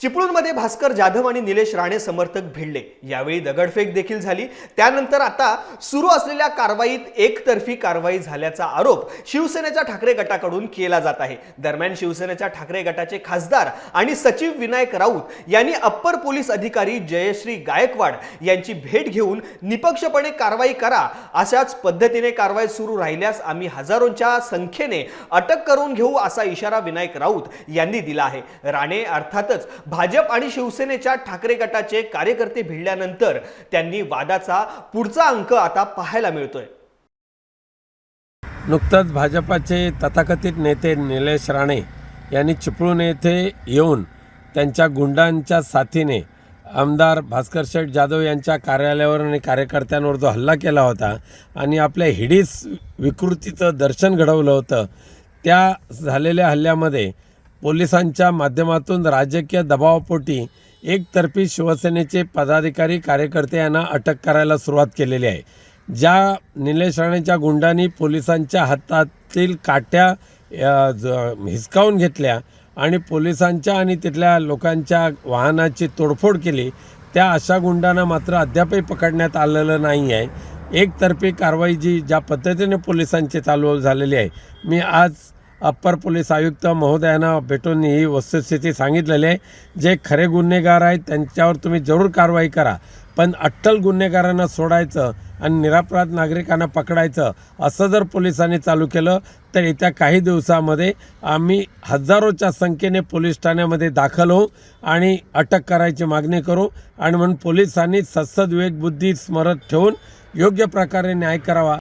चिपळूणमध्ये भास्कर जाधव आणि निलेश राणे समर्थक भिडले. यावेळी दगडफेक देखील झाली. त्यानंतर आता सुरू असलेल्या कारवाईत एकतर्फी कारवाई झाल्याचा आरोप शिवसेनेच्या ठाकरे गटाकडून केला जात आहे. दरम्यान शिवसेनेच्या ठाकरे गटाचे खासदार आणि सचिव विनायक राऊत यांनी अप्पर पोलीस अधिकारी जयश्री गायकवाड यांची भेट घेऊन निपक्षपणे कारवाई करा अशाच पद्धतीने कारवाई सुरू राहिल्यास आम्ही हजारोंच्या संख्येने अटक करून घेऊ असा इशारा विनायक राऊत यांनी दिला आहे. राणे अर्थातच भाजप आणि शिवसेनेच्या ठाकरे गटाचे कार्यकर्ते भिडल्यानंतर त्यांनी वादाचा पुढचा अंक आता पाहायला मिळतोय. नुकतंच भाजपाचे तथाकथित नेते निलेश राणे यांनी चिपळूण येथे येऊन त्यांच्या गुंडांच्या साथीने आमदार भास्कर शेठ जाधव यांच्या कार्यालयावर आणि कार्यकर्त्यांवर जो हल्ला केला होता आणि आपल्या हिडीस विकृतीचं दर्शन घडवलं होतं त्या झालेल्या हल्ल्यामध्ये पोलिसांच्या माध्यमातून राजकीय दबावापोटी एकतर्फी शिवसेनेचे पदाधिकारी कार्यकर्ते यांना अटक करायला सुरुवात केलेली आहे. ज्या निलेश राणेच्या गुंडांनी पोलिसांच्या हातातील काट्या ज- हिसकावून घेतल्या आणि पोलिसांच्या आणि तिथल्या लोकांच्या वाहनाची तोडफोड केली त्या अशा गुंडांना मात्र अद्यापही पकडण्यात आलेलं नाही आहे. एकतर्फी कारवाई जी ज्या पद्धतीने पोलिसांची चालू झालेली आहे मी आज अप्पर पोलीस आयुक्त महोदयांना भेटून ही वस्तुस्थिती सांगितलेली आहे. जे खरे गुन्हेगार आहेत त्यांच्यावर तुम्ही जरूर कारवाई करा. पण अट्टल गुन्हेगारांना सोडायचं आणि निरापराध नागरिकांना पकडायचं असं जर पोलिसांनी चालू केलं तर येत्या काही दिवसामध्ये आम्ही हजारोच्या संख्येने पोलीस ठाण्यामध्ये दाखल होऊ आणि अटक करायची मागणी करू आणि म्हणून पोलिसांनी सत्सद विवेकबुद्धी स्मरत ठेवून योग्य प्रकारे न्याय करावा.